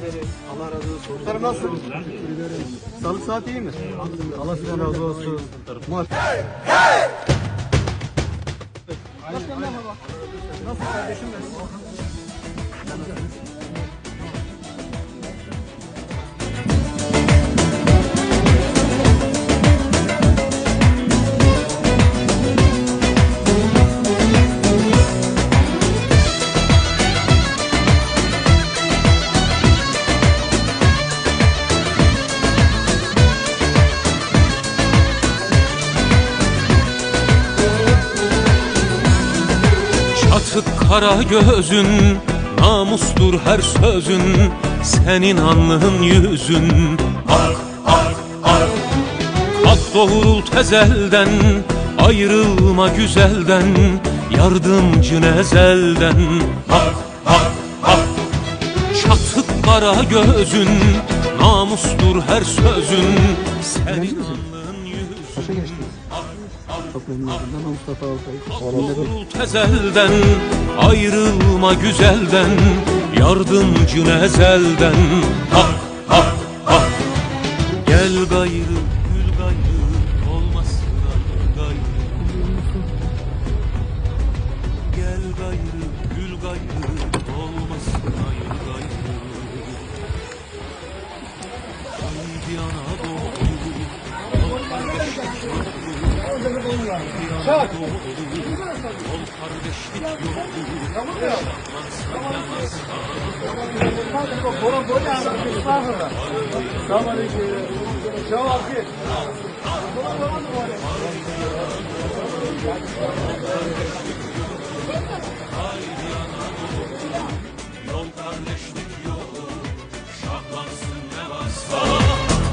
Allah razı olsun. Muhtarım nasılsın? Sağlık saat iyi mi? Allah sizden razı olsun. Başkanım merhaba. Nasıl kardeşim benim? Çatık kara gözün Namustur her sözün Senin anlığın yüzün. Ak ak ak. Kalk doğrul tezelden Ayrılma güzelden Yardımcın ezelden Hak hak hak Çatık kara gözün Namustur her sözün Senin anlığın yüzün. Geçtiniz? Çok memnun oldum. Ben Mustafa Altay. Tezelden Ayrılma güzelden Yardımcın ezelden Hak hak hak Gel gayrı gül gayrı Olmasın ayrı gayrı Gel gayrı gül gayrı Olmasın ayrı gayrı Haydi Anadolu yolu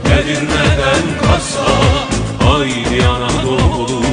Haydi Anadolu Haydi Anadolu